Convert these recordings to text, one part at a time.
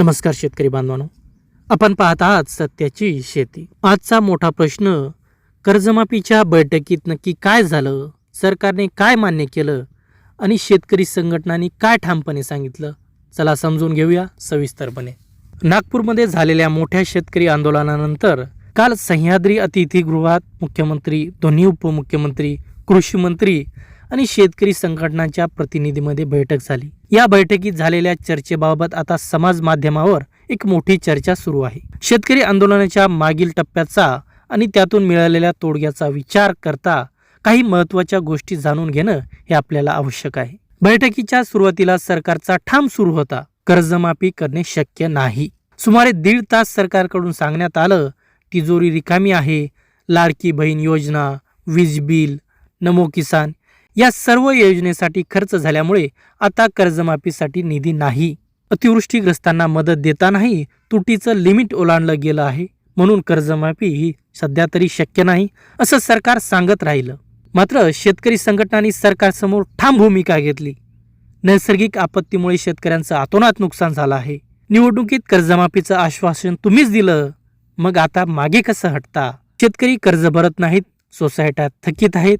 नमस्कार शेतकरी बांधवांनो. आपण पाहत आहात सत्याची शेती. आजचा मोठा प्रश्न कर्जमाफीच्या बैठकीत नक्की काय झालं? सरकारने काय मान्य केलं? आणि शेतकरी संघटनांनी काय ठामपणे सांगितलं? चला समजून घेऊया सविस्तरपणे. नागपूरमध्ये झालेल्या मोठ्या शेतकरी आंदोलनानंतर काल सह्याद्री अतिथीगृहात मुख्यमंत्री दोन्ही उपमुख्यमंत्री कृषी मंत्री आणि शेतकरी संघटनांच्या प्रतिनिधीमध्ये बैठक झाली. या बैठकीत झालेल्या चर्चेबाबत आता समाज माध्यमावर एक मोठी चर्चा सुरू आहे. शेतकरी आंदोलनाच्या मागील टप्प्याचा आणि त्यातून मिळालेल्या तोडग्याचा विचार करता काही महत्त्वाच्या गोष्टी जाणून घेणं हे आपल्याला आवश्यक आहे. बैठकीच्या सुरुवातीला सरकारचा ठाम सुरू होता. कर्जमाफी करणे शक्य नाही. सुमारे दीड तास सरकारकडून सांगण्यात आलं तिजोरी रिकामी आहे लाडकी बहीण योजना वीज बिल नमो किसान या सर्व योजनेसाठी खर्च झाल्यामुळे आता कर्जमाफीसाठी निधी नाही. अतिवृष्टीग्रस्तांना मदत देतानाही तुटीचं लिमिट ओलांडलं गेलं आहे. म्हणून कर्जमाफी ही सध्या तरी शक्य नाही असं सरकार सांगत राहिलं. मात्र शेतकरी संघटनांनी सरकारसमोर ठाम भूमिका घेतली. नैसर्गिक आपत्तीमुळे शेतकऱ्यांचं आतोनात नुकसान झालं आहे. निवडणुकीत कर्जमाफीचं आश्वासन तुम्हीच दिलं. मग आता मागे कसं हटता? शेतकरी कर्ज भरत नाहीत सोसायट्या थकीत आहेत.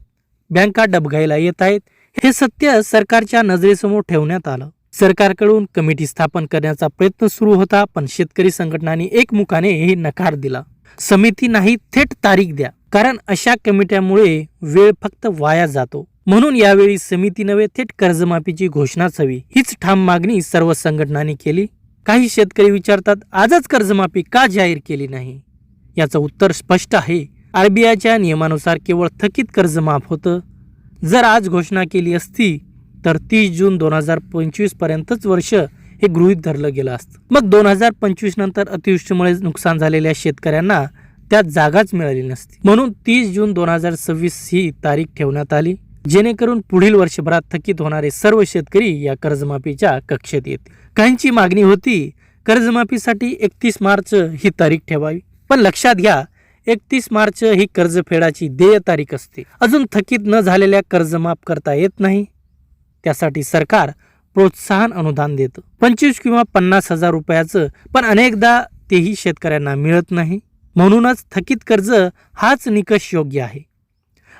बँका डबघाईला येत आहेत. हे सत्य सरकारच्या नजरेसमोर ठेवण्यात आलं. सरकारकडून कमिटी स्थापन करण्याचा प्रयत्न सुरू होता पण शेतकरी संघटनांनी एकमुखाने हे नकार दिला. समिती नाही थेट तारीख द्या. कारण अशा कमिट्यामुळे वेळ फक्त वाया जातो. म्हणून यावेळी समिती नव्हे थेट कर्जमाफीची घोषणाच हवी. हीच ठाम मागणी सर्व संघटनांनी केली. काही शेतकरी विचारतात आजच कर्जमाफी का जाहीर केली नाही? याचं उत्तर स्पष्ट आहे. आरबीआयच्या नियमानुसार केवळ थकीत कर्ज माफ होतं. जर आज घोषणा केली असती तर तीस जून दोन हजार पंचवीसपर्यंतच वर्ष हे गृहीत धरलं गेलं असतं. मग दोन हजार पंचवीस नंतर अतिवृष्टीमुळे नुकसान झालेल्या शेतकऱ्यांना त्यात जागाच मिळाली नसती. म्हणून तीस जून दोन हजार सव्वीस ही तारीख ठेवण्यात आली जेणेकरून पुढील वर्षभरात थकीत होणारे सर्व शेतकरी या कर्जमाफीच्या कक्षेत येत काहींची मागणी होती कर्जमाफीसाठी एकतीस मार्च ही तारीख ठेवावी. पण लक्षात घ्या एकतीस मार्च ही कर्जफेडाची देय तारीख असते. अजून थकीत न झालेल्या कर्ज माफ करता येत नाही. त्यासाठी सरकार प्रोत्साहन अनुदान देतं. पंचवीस किंवा पन्नास हजार रुपयाचं पण अनेकदा तेही शेतकऱ्यांना मिळत नाही. म्हणूनच थकीत कर्ज हाच निकष योग्य आहे.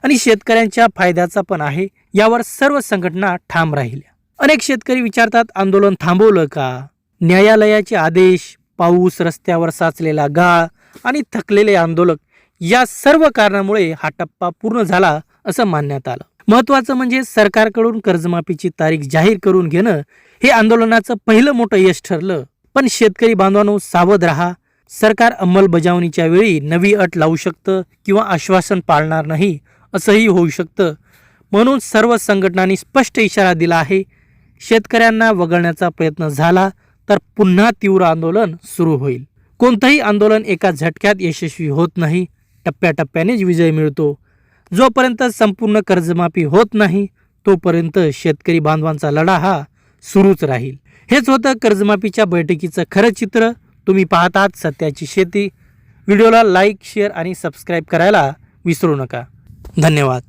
आणि शेतकऱ्यांच्या फायद्याचा पण आहे. यावर सर्व संघटना ठाम राहिल्या. अनेक शेतकरी विचारतात आंदोलन थांबवलं का? न्यायालयाचे आदेश पाऊस रस्त्यावर साचलेला गाळ आणि थकलेले आंदोलक या सर्व कारणामुळे हा टप्पा पूर्ण झाला असं मानण्यात आलं. महत्वाचं म्हणजे सरकारकडून कर्जमाफीची तारीख जाहीर करून घेणं हे आंदोलनाचं पहिलं मोठं यश ठरलं. पण शेतकरी बांधवांनो सावध राहा. सरकार अंमलबजावणीच्या वेळी नवी अट लावू शकतं किंवा आश्वासन पाळणार नाही असंही होऊ शकतं. म्हणून सर्व संघटनांनी स्पष्ट इशारा दिला आहे शेतकऱ्यांना वगळण्याचा प्रयत्न झाला तर पुन्हा तीव्र आंदोलन सुरू होईल. कोणतंही आंदोलन एका झटक्यात यशस्वी होत नाही. टप्प्याटप्प्यानेच विजय मिळतो. जोपर्यंत संपूर्ण कर्जमाफी होत नाही तोपर्यंत शेतकरी बांधवांचा लढा हा सुरूच राहील. हेच होतं कर्जमाफीच्या बैठकीचं खरं चित्र. तुम्ही पाहतात सत्याची शेती. व्हिडिओला लाईक शेअर आणि सबस्क्राईब करायला विसरू नका. धन्यवाद.